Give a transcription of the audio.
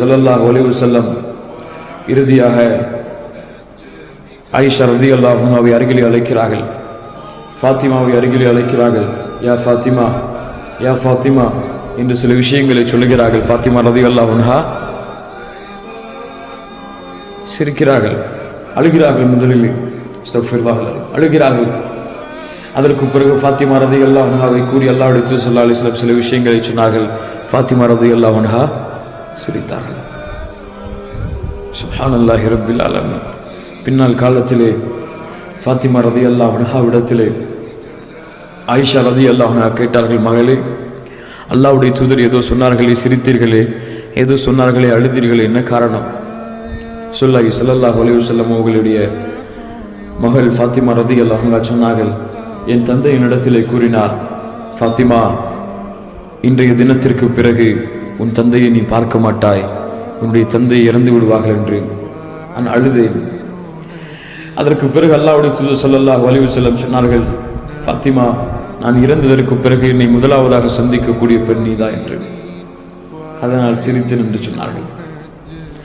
ஸல்லல்லாஹு ஒலிவு செல்லம் இறுதியாக ஐஷா ரதி அல்லாஹாவை அருகிலே அழைக்கிறார்கள். ஃபாத்திமாவை அருகிலே அழைக்கிறார்கள். யா ஃபாத்திமா யா ஃபாத்திமா என்று சில விஷயங்களை சொல்லுகிறார்கள். ஃபாத்திமா ரதி அல்லாஹா சிரிக்கிறார்கள். அழுகிறார்கள் முதலில். அழுகிறார்கள். அதற்கு பிறகு ஃபாத்திமா ரதி அல்லாஹாவை கூறி அல்லாவுடைய தூதர் ஸல்லல்லாஹு சில விஷயங்களை சொன்னார்கள். ஃபாத்திமா ரதி அல்லாஹா சிரித்தார்கள். சுப்ஹானல்லாஹி ரபில் ஆலமீன். பின்னால் காலத்திலே ஃபாத்திமா ரதி அல்லாஹாவிடத்திலே ஆயிஷா ரதி அல்லாஹா கேட்டார்கள் மகளே அல்லாவுடைய தூதர் ஏதோ சொன்னார்களே சிரித்தீர்களே ஏதோ சொன்னார்களே அழுதீர்களே என்ன காரணம்? சொல்லாஹி ஸல்லல்லாஹு அலைஹி வஸல்லம் அவர்களுடைய மகள் ஃபாத்திமா ரதி அல்லாஹா சொன்னார்கள் என் தந்தை என்னிடத்திலே கூறினார் ஃபாத்திமா இன்றைய தினத்திற்கு பிறகு உன் தந்தையை நீ பார்க்க மாட்டாய். உன்னுடைய தந்தையை இறந்து விடுவார்கள் என்று நான் அழுதேன். அதற்கு பிறகு அல்லாவுடைய துது சொல்லல்லா வலிவு செல்லம் சொன்னார்கள் ஃபாத்திமா நான் இறந்ததற்கு பிறகு என்னை முதலாவதாக சந்திக்கக்கூடிய பெண் நீதா என்று. அதனால் சிரித்தேன் என்று சொன்னார்கள்.